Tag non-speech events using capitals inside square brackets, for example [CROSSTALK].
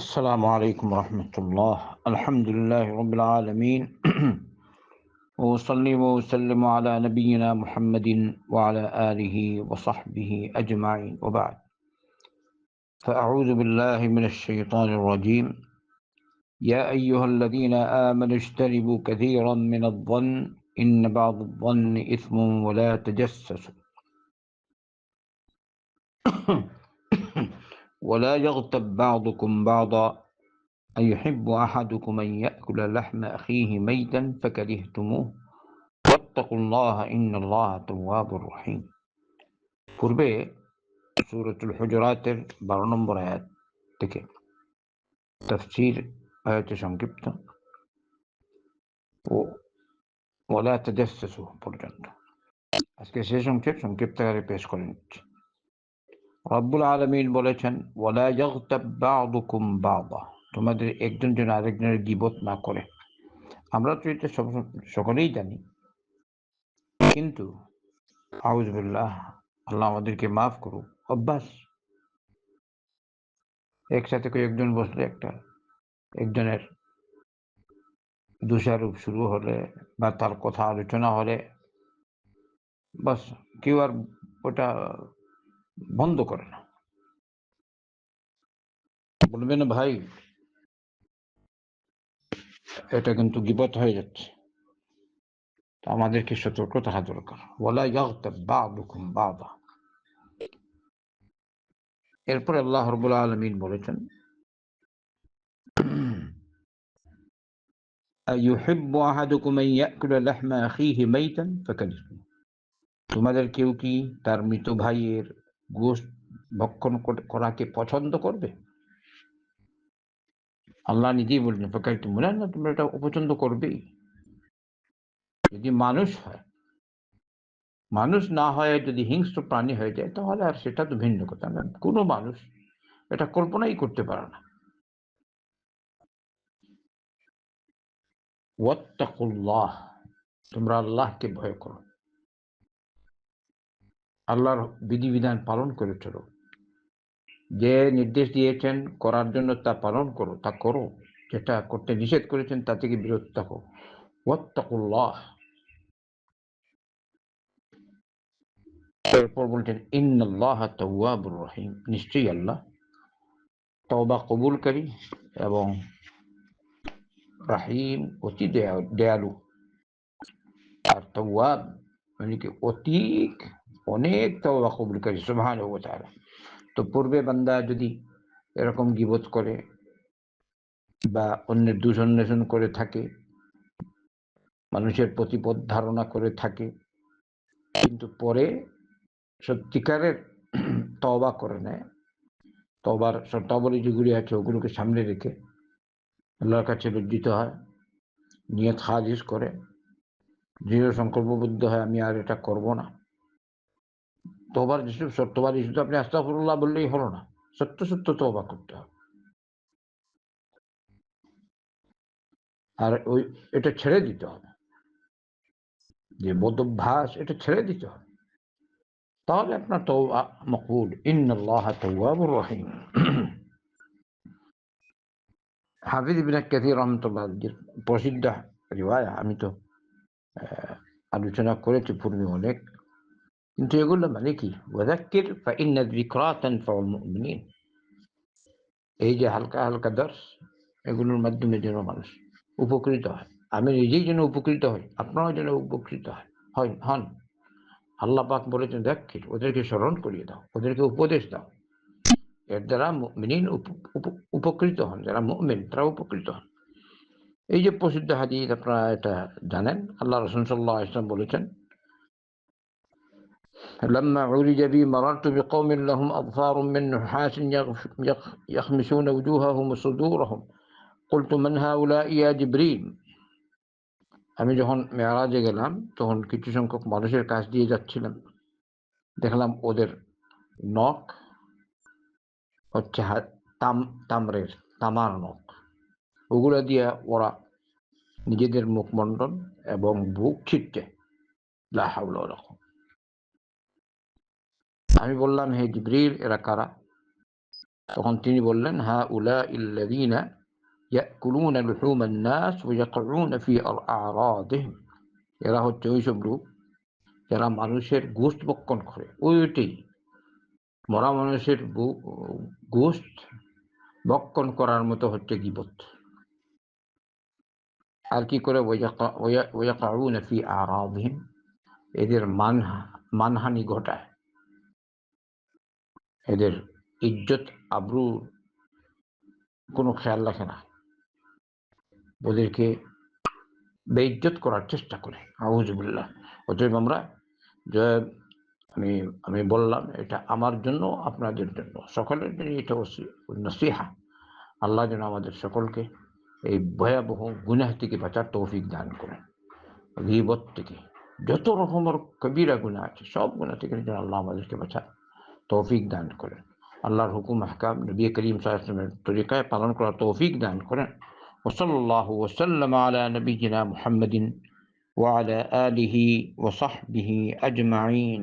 السلام عليكم ورحمة الله. الحمد لله رب العالمين. [CLEARS THROAT] وأصلي وأسلم على نبينا محمد وعلى آله وصحبه أجمعين. وبعد. فأعوذ بالله من الشيطان الرجيم. يا أيها الذين آمنوا اجتنبوا كثيرا من الظن. إن بعض الظن إثم ولا تجسسوا. [CLEARS THROAT] ولا يغتب بعضكم بعضا أيحب أحدكم أن يأكل لحم أخيه ميتا فكرهتموه واتقوا الله إن الله تواب رحيم পূর্বে সুরতুল হুজরাতের বারো নম্বর আয়াত থেকে তফসির আয়াতে সংক্ষিপ্ত ও ওলা তাজাসসু পর্যন্ত আজকে শেষ অংশের সংক্ষিপ্ত আকারে পেশ করে নিচ্ছি রব্বুল আলমিন বলেছেন তোমাদের একজন জন আরেকজনের গিবত না করে। আমরা তো এটা সব- সকলেই জানি। কিন্তু আউজবিল্লাহ আল্লাহ আমাদেরকে মাফ করুক। অভ্যাস। একসাথে কয়েকজন বসলে একটা, একজনের দোষারোপ শুরু হলে বা তার কথা আলোচনা হলে, বাস, কেউ আর ওটা বন্ধ করে না বলবে না ভাই এটা কিন্তু গিবত হয়ে যাচ্ছে তো আমাদেরকে সতর্ক থাকা দরকার ওলা ইয়াগতাব বা'দুকুম বা'দা এরপর আল্লাহ রবুল আলমিন বলেছেন أيحب أحدكم أن يأكل لحم أخيه ميتا فكرهتموه তোমাদের কেউ কি তার মৃত ভাইয়ের গোশত ভক্ষণ করাকে পছন্দ করবে? আল্লাহ নিজেই বলছেন ফাঁকাই তুমি না না, তোমরা এটা অপছন্দ করবেই। যদি মানুষ হয়, মানুষ না হয়, যদি হিংস্র প্রাণী হয়ে যায়, তাহলে আর সেটা তো ভিন্ন কথা না। কোনো মানুষ এটা কল্পনাই করতে পারে না। ওয়াত্তাকুল্লাহ, তোমরা আল্লাহকে ভয় করো। আল্লাহর বিধিবিধান পালন করে চলো। যে নির্দেশ দিয়েছেন করার জন্য তা পালন করো, তা করো। যেটা করতে নিষেধ করেছেন তা থেকে বিরত থাকো। ওয়াত্তাকুল্লাহ। এরপর বলছেন, ইন্নাল্লাহ তাওয়াবুর রহিম। নিশ্চয়ই আল্লাহ তওবা কবুলকারী এবং রাহিম, অতি দয়া- দয়ালু। আর তওয়াব মানে কি অতি অনেক তওবা কবুলকারী সুবহানাহু ওয়া তাআলা। তো পূর্বে বান্দা যদি এরকম গিবত করে বা অন্যের দূষণ করে থাকে, মানুষের প্রতিপদ ধারণা করে থাকে, কিন্তু পরে সত্যিকারের তওবা করে নেয় তবার শর্তাবলী যেগুলি আছে ওগুলোকে সামনে রেখে আল্লাহর কাছে লজ্জিত হয় নিয়ে খালিজ করে, দৃঢ় সংকল্পবদ্ধ হয়, আমি আর এটা করব না। তোবার যেসব সত্যবাদী শুধু আপনি আস্তাফরুল্লাহ বললেই হলো না। সত্য সত্য তবা করতে হবে। আর ওই, এটা ছেড়ে দিতে হবে। যে বদভ্যাস, এটা ছেড়ে দিতে হবে। তাহলে আপনার তওবা মকবুল। ইন্নাল্লাহ তাওয়াবুর রহিম। হাফিজ ইবনে কাসির রহমতুল্লাহ প্রসিদ্ধ রিওয়ায়া। আমি তো আলোচনা করেছি পূর্বে অনেক। কিন্তু এগুলো মানে কি ওয়াদাক্কির ফাইন্না যিকরা তানফাউল মুমিনিন এই যে হালকা হালকা দর্শ এগুলোর মাধ্যমে যেন মানুষ উপকৃত হয় আমি নিজেই যেন উপকৃত হই আপনারাও যেন উপকৃত হয় হয় হন আল্লাহ পাক বলেছেন দেখির ওদেরকে স্মরণ করিয়ে দাও ওদেরকে উপদেশ দাও এর দ্বারা মুমিনিন উপ- উপ- উপকৃত হন যারা মুমিন তারা উপকৃত হন এই যে প্রসিদ্ধ হাদিস আপনারা এটা জানেন আল্লাহ রসুল সাল্লাহ ইসলাম বলেছেন لما عرج بي مررت بقوم لهم أظفار من نحاس يغف- يخ- يخمسون وجوههم وصدورهم قلت من هؤلاء يا جبريل আমি যখন মেয়ারাজে গেলাম তখন কিছু সংখ্যক মানুষের কাছ দিয়ে যাচ্ছিলাম দেখলাম ওদের নখ হচ্ছে হা- তাম তামরের তামার নখ ওগুলো দিয়ে ওরা নিজেদের মুখমণ্ডল এবং বুক ছিটছে লা হাওলা ওয়ালা কুওয়াতা। আমি বললাম, হে জিব্রিল, এরা কারা? তখন তিনি বললেন হা উলা লুহুমান নাস ওয়া ইয়াকউনা ফি আ'রাদিহিম এরা হচ্ছে ওইসব লোক যারা মানুষের গোস্ত বক্ষণ করে। ওইটাই মরা মানুষের গোস্ত বক্ষণ করার মতো হচ্ছে গিবত। আর কি করে? ওয়াকাউনা ফি আ'রাদিহিম এদের মানহা, মানহানি ঘটায়। এদের ইজ্জত, আব্রু কোনো খেয়াল রাখে না। ওদেরকে বেইজ্জত করার চেষ্টা করে। আউজুবিল্লাহ অতএব আমরা যে আমি আমি বললাম, এটা আমার জন্য, আপনাদের জন্য। সকলের জন্য এটা নসিহা। আল্লাহ যেন আমাদের সকলকে এই ভয়াবহ গুনাহ থেকে বাঁচার তৌফিক দান করেন। গিবত থেকে। যত রকমের কবিরা গুণা আছে, সব গুণা থেকে যেন আল্লাহ আমাদেরকে বাঁচা তৌফিক দান করেন আল্লাহর হুকুম হাকাম নবী করিম সাল্লামের তরিকায় পালন করার তৌফিক দান করেন وصلى الله وسلم على نبينا محمد وعلى آله وصحبه أجمعين